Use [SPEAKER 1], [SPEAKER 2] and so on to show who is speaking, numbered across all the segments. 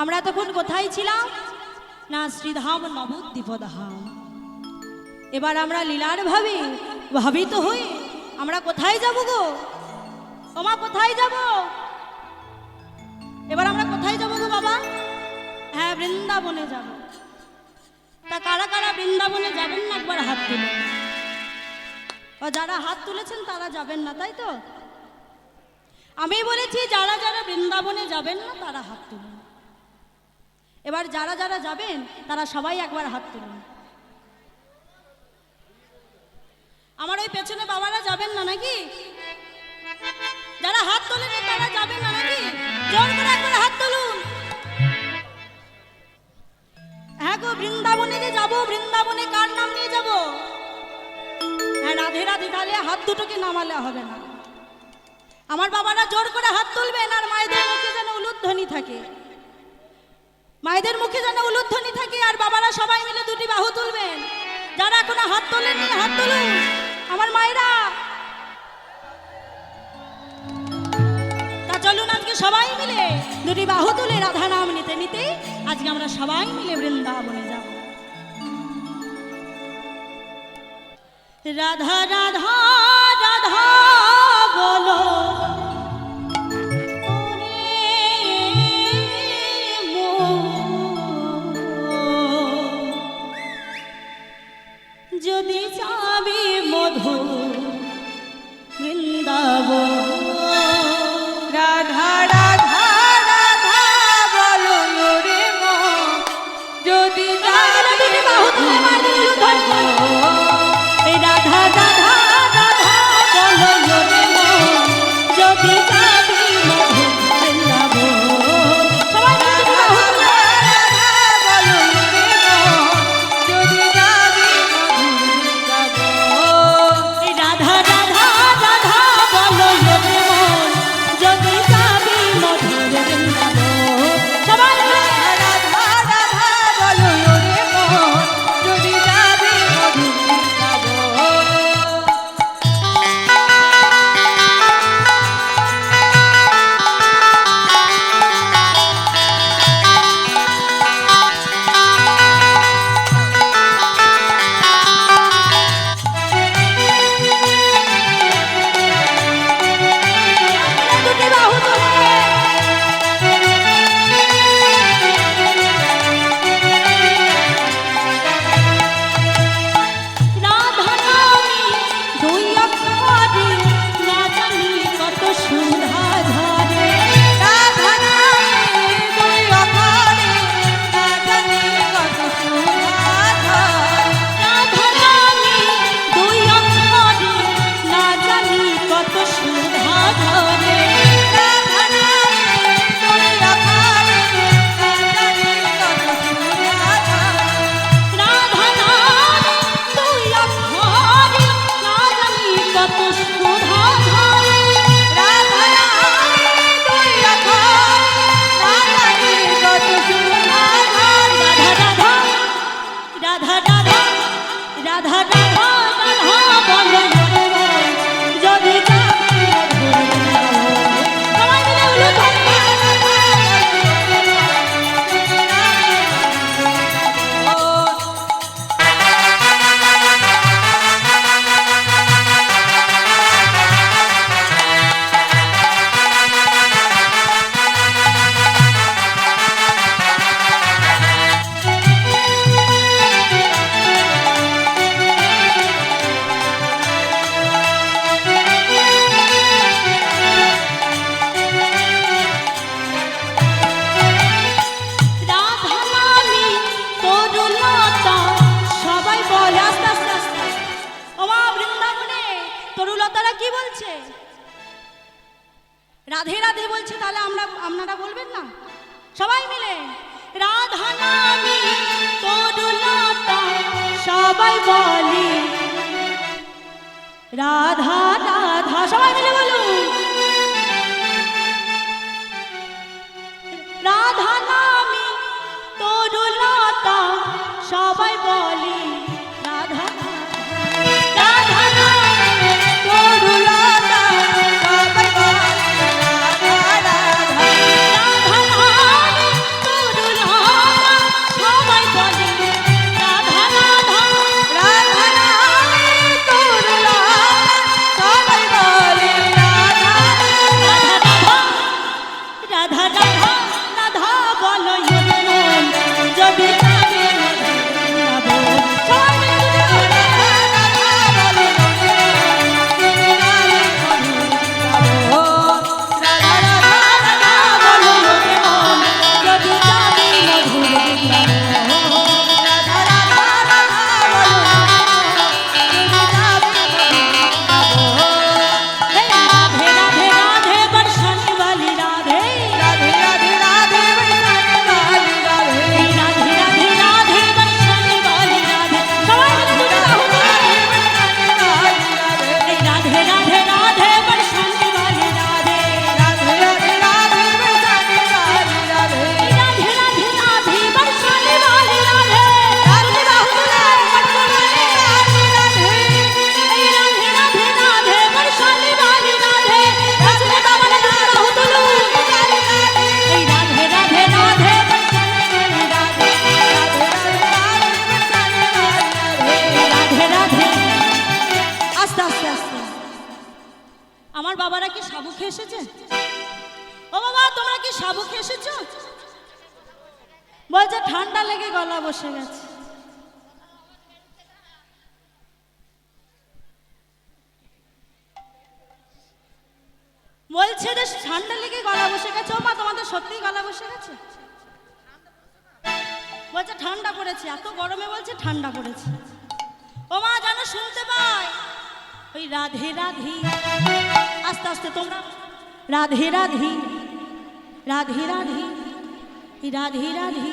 [SPEAKER 1] আমরা তখন কোথায় ছিলাম? না, শ্রীধাম নবদ্বীপধাম এবার আমরা লীলার ভাবে ভাবিত হয়ে আমরা কোথায় যাব গো? ওমা, কোথায় যাব? এবার আমরা কোথায় যাব গো বাবা? হ্যাঁ বৃন্দাবনে যাব। তা কারা কারা বৃন্দাবনে যাবেন না একবার হাত তুলে? যারা হাত তুলেছেন তারা যাবেন না, তাই তো? আমি বলেছি, যারা যারা বৃন্দাবনে যাবেন না, তারা হাত তুলুন। এবার যারা যারা যাবেন, তারা সবাই একবার হাত তুলুন। আমার ওই পেছনে বাবারা যাবেন না নাকি? যারা হাত তোলেন, তারা যাবেন না নাকি? জোর করে একবার হাত তুলুন। হ্যাঁ গো, বৃন্দাবনে যে যাব, বৃন্দাবনে কার নাম নিয়ে যাব? হ্যাঁ রাধে রাধে, তাহলে হাত দুটোকে নামালে হবে না। আমার বাবারা জোর করে হাত তুলবেন, আর মায়েদের মুখে যেন উলুধ্বনি থাকে। মায়েদের মুখে যেন উলুধ্বনি থাকে আর বাবারা সবাই মিলে দুটি বাহু তুলবেন। যারা এখনও হাত তোলেননি, হাত তুলুন। আমার মায়েরা। তা চলুন আজকে সবাই মিলে দুটি বাহু তুলে রাধা নাম নিতে নিতে আজকে আমরা সবাই মিলে বৃন্দাবনে যাব। রাধা রাধা রাধা বসে গেছে। বলছে যে ঠান্ডা লেগে গলা বসে গেছে। ও মা তোমাদের সত্যি গলা বসে গেছে? বলছে, ঠান্ডা পড়েছে, এত গরমে বলছে ঠান্ডা পড়েছে। ও মা যেন শুনতে পাই? ওই রাধে রাধি, আস্তে আস্তে তোমরা, রাধে রাধি রাধে রাধি রাধে রাধি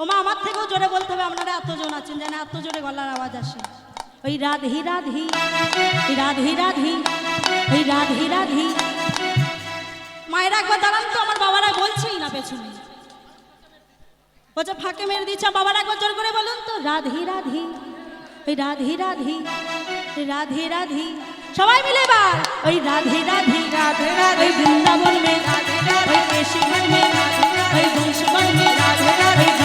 [SPEAKER 1] ও মা, আমার থেকেও জোরে বলতে হবে, আপনারা এত এতজন আছেন যেন এত জোরে গলার আওয়াজ আসে। ওই রাধি রাধি রাধি রাধি, ওই রাধি রাধি। মায়েরা, একবার দাঁড়ান তো, আমার বাবারা বলছেই না পেছনে। বলছে, ফাঁকে মেরে দিচ্ছে বাবারা একবার জোর করে বলুন তো, রাধি রাধি, ওই রাধি রাধি রাধি রাধি। সবাই মিলে এবার, ওই রাধি রাধি,
[SPEAKER 2] রাধে রাধে,
[SPEAKER 1] বৃন্দাবন মে
[SPEAKER 2] রাধে রাধে
[SPEAKER 1] মে, ওই বংশবন মে ওই গাঁও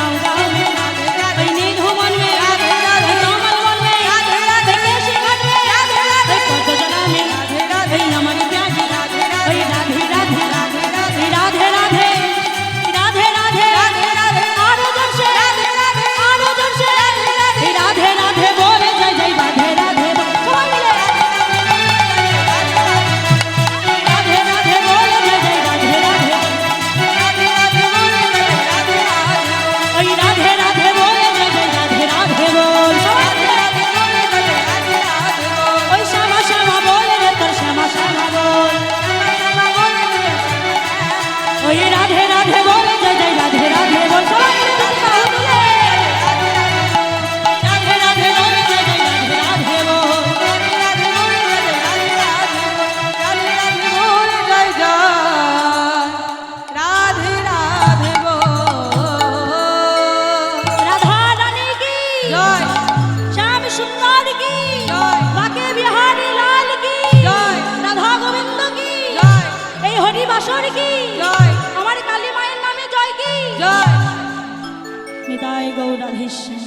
[SPEAKER 1] নিতাই গৌরাধীশ্যাম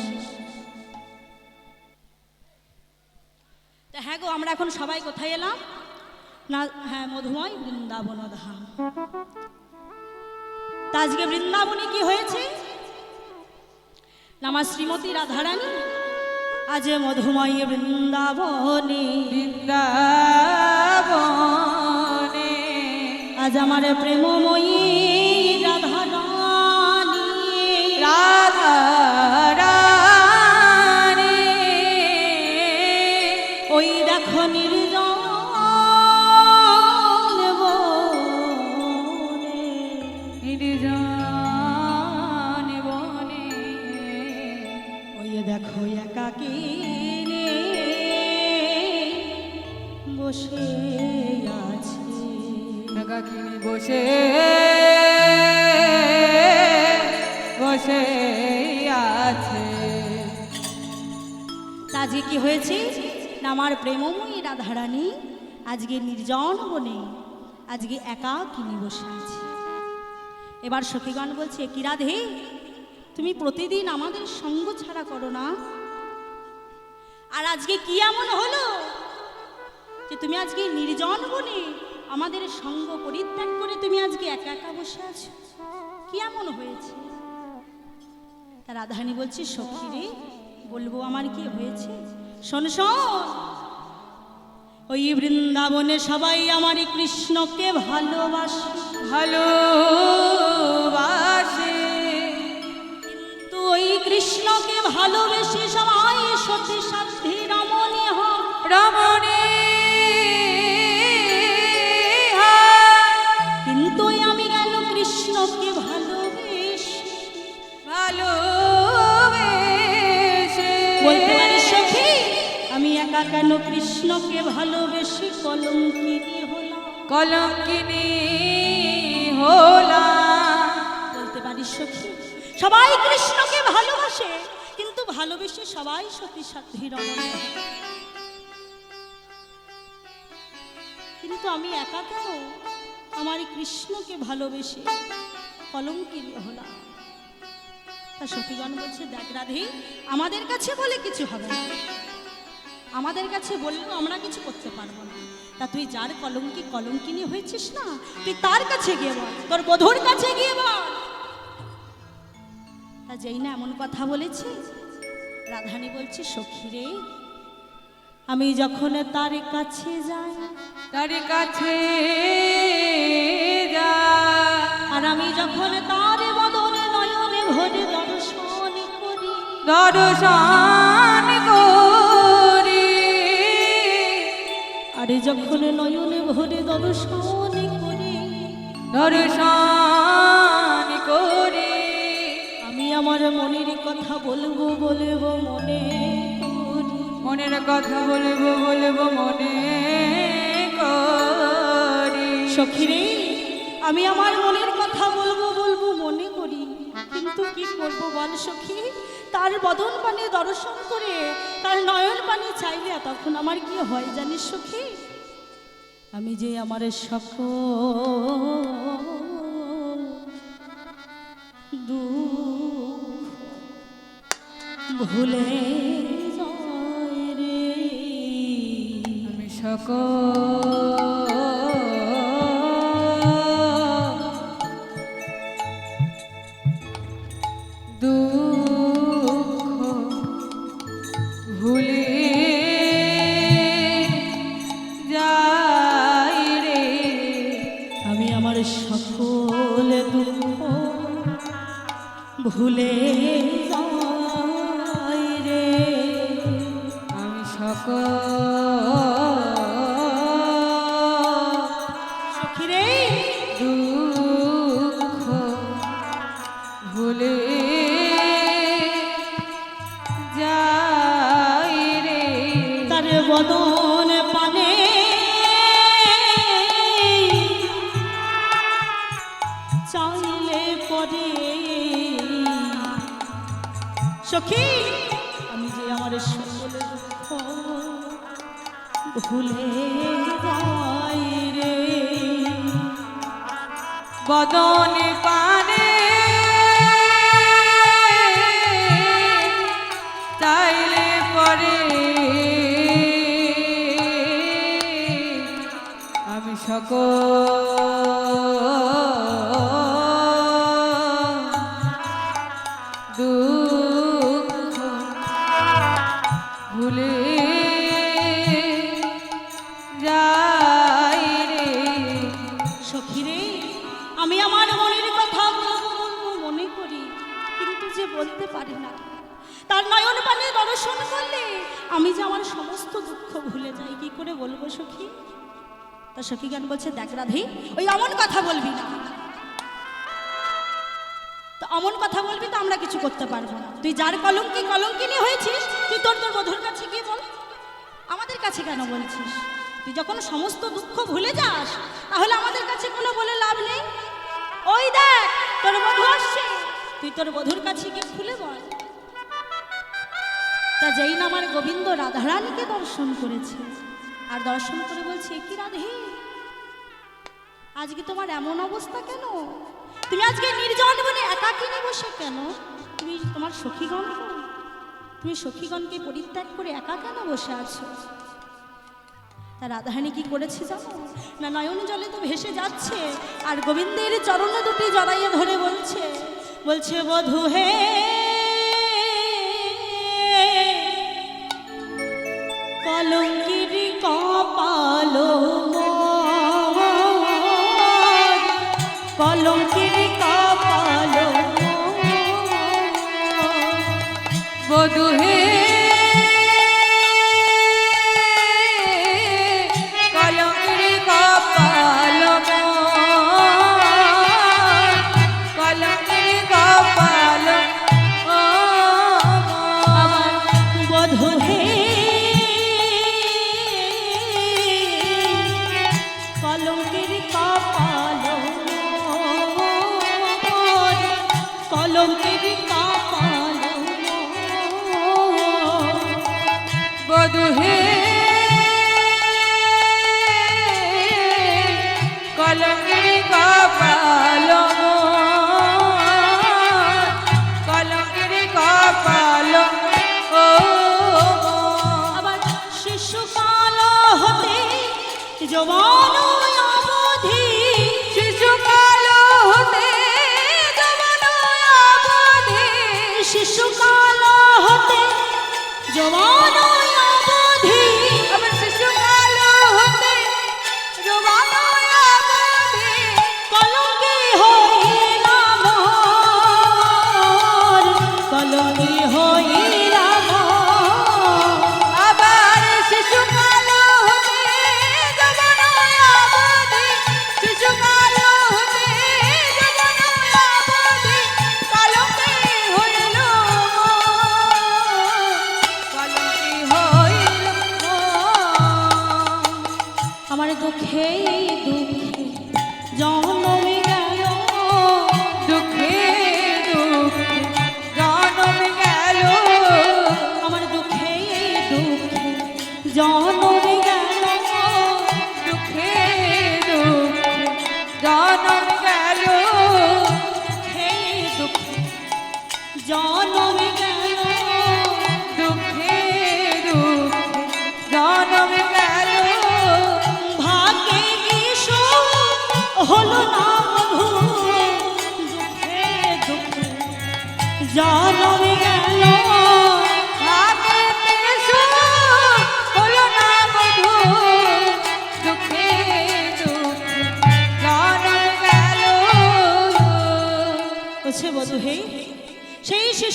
[SPEAKER 1] হ্যাঁ গো আমরা এখন সবাই কোথায় এলাম? না হ্যাঁ মধুময় বৃন্দাবন ধাম তা আজকে বৃন্দাবনে কি হয়েছে? আমার শ্রীমতী রাধারানী। আজ মধুময় বৃন্দাবনে।
[SPEAKER 2] বৃন্দাবনে।
[SPEAKER 1] আজ আমার প্রেমময়ী আজকে কি হয়েছে? না, আমার প্রেমময়ী রাধারানী আজকে নির্জন বনে, আজকে একা কিনে বসে আছে। এবার সখীগণ বলছে, কি রাধে, তুমি প্রতিদিন আমাদের সঙ্গ ছাড়া করো না? আর আজকে কি এমন হলো যে তুমি আজকে নির্জন বনে আমাদের সঙ্গ পরিত্যাগ করে তুমি আজকে একা একা বসে আছো? কি এমন হয়েছে? রাধারানী বলছে, সখী রে বলব আমার কি হয়েছে? শোন শোন। ওই বৃন্দাবনে সবাই আমার কৃষ্ণকে ভালোবাসে।
[SPEAKER 2] ভালোবাসে।
[SPEAKER 1] কিন্তু ওই কৃষ্ণকে ভালোবেসে সবাই সতী সাধ্যে কেন কৃষ্ণকে ভালোবেসে কলঙ্কিনী হলাম?
[SPEAKER 2] কলঙ্কিনী হলাম।
[SPEAKER 1] বলতে পারি সখী সবাই কৃষ্ণকে ভালোবাসে কিন্তু ভালোবেসে সবাই সতী রমণী। কিন্তু আমি একা কেন আমার কৃষ্ণকে ভালোবেসে কলঙ্কিনী হলাম? তা সতীগণ বলছে দেখ রাধে আমাদের কাছে বলে কিছু হবে না। আমাদের কাছে বললেও আমরা কিছু করতে পারব না। তা তুই যার কলঙ্কি কলঙ্কিনী হয়েছিস না তুই তার কাছে গিয়ে বল তোর বধুর কাছে গিয়ে বল। তা যেই না এমন কথা বলেছে রাধানী বলছে সখী রে আমি যখন তার কাছে যাই
[SPEAKER 2] তার কাছে
[SPEAKER 1] আর আমি যখন তার বদনে নয়নে ভরে দর্শন করি
[SPEAKER 2] দর্শন
[SPEAKER 1] যখন নয়নে ভরে দর্শন করি
[SPEAKER 2] দর্শন করি।
[SPEAKER 1] আমি আমার মনের কথা বলব বলব মনে
[SPEAKER 2] মনের কথা বলব বলব মনে করি।
[SPEAKER 1] সখী রে আমি আমার মনের কথা বলব বলব মনে করি। কিন্তু কি করব বল সখী? তার বদন পানে দর্শন করে তার নয়ন পানে চাইলে তখন আমার কি হয় জানিস সখী? আমি যে আমার সক ভুলে
[SPEAKER 2] আমি সকল ভুলে রে।
[SPEAKER 1] আমি সকল সখী
[SPEAKER 2] দুঃখ ভুলে
[SPEAKER 1] বদনে পানে। চাইলে পরে আমি সকল সমস্ত দুঃখ ভুলে যাস, তাহলে আমাদের কাছে কোনো বলে লাভ নেই। ওই দেখ, তোর বধু আসছে। তুই তোর বধুর কাছে গিয়ে খুলে বল। তা যেই না আমার গোবিন্দ রাধারানীকে দর্শন করেছে। আর দর্শন করে বলছে, কি রাধে? আজকে তোমার এমন অবস্থা কেন? তুমি আজকে নির্জন বনে একাকিনী বসে কেন? তুমি তোমার সখীগণ তুমি সখীগণকে পরিত্যাগ করে একা কেন বসে আছো? তা রাধারানী কি করেছে জানো? না নয়ন জলে তো ভেসে যাচ্ছে আর গোবিন্দের চরণ দুটি জড়াইয়ে ধরে বলছে বলছে বধু হে কলঙ্কির কপাল মোর,
[SPEAKER 2] বধু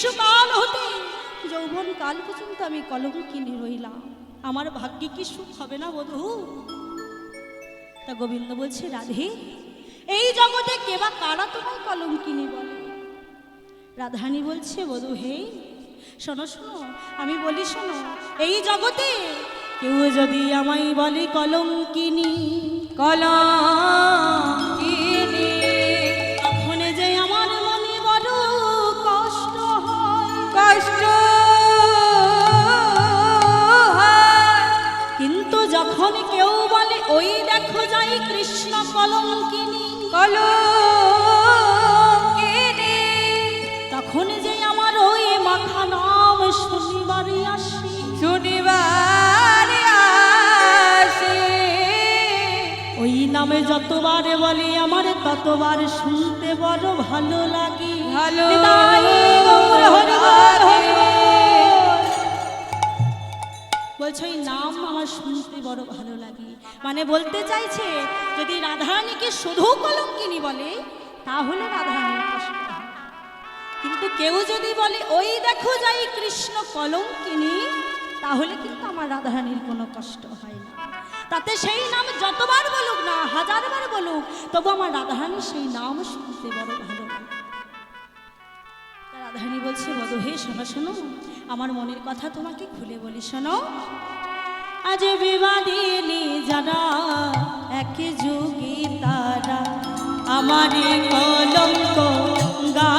[SPEAKER 1] শিশুকাল হতে। যৌবন কাল পর্যন্ত আমি কলম কিনে রইলাম। আমার ভাগ্যে কি সুখ হবে না বধু? তা গোবিন্দ বলছে, রাধে, এই জগতে কেবা কারা তোমায় কলম কিনি বলে? রাধারানী বলছে, বধু, হে, শোনো শোনো, আমি বলি, শোনো, এই জগতে কেউ যদি আমায় বলে কলম কিনি
[SPEAKER 2] কলঙ্কিনী
[SPEAKER 1] ওই দেখো যাই কৃষ্ণ কলঙ্কিনী।
[SPEAKER 2] কলঙ্কিনী।
[SPEAKER 1] তখন যে আমার ওই মাথা নাম শনিবারে আসি।
[SPEAKER 2] শনিবার আসে।
[SPEAKER 1] ওই নামে যতবার বলি আমার ততবার শুনতে বড় ভালো লাগে।
[SPEAKER 2] ভালো
[SPEAKER 1] হরি। বলছে, ওই নাম আমার শুনতে বড় ভালো লাগে। মানে বলতে চাইছে, যদি রাধারানীকে শুধু কলঙ্কিনী বলে, তাহলে রাধারানীর কিন্তু কেউ যদি বলে, ওই দেখো যাই কৃষ্ণ কলঙ্কিনী, তাহলে কিন্তু আমার রাধারানীর কোনো কষ্ট হয় না। তাতে সেই নাম যতবার বলুক না, হাজারবার বলুক, তবু আমার রাধারানী সেই নাম শুনতে বড় ভালো রাধারানী বলছে বদহে হে, শোনো শোনো, আমার মনের কথা তোমাকে খুলে বলি, শোনো। আজ বিবাদিনী যারা এক যুগী তারা আমারই কলঙ্ক গা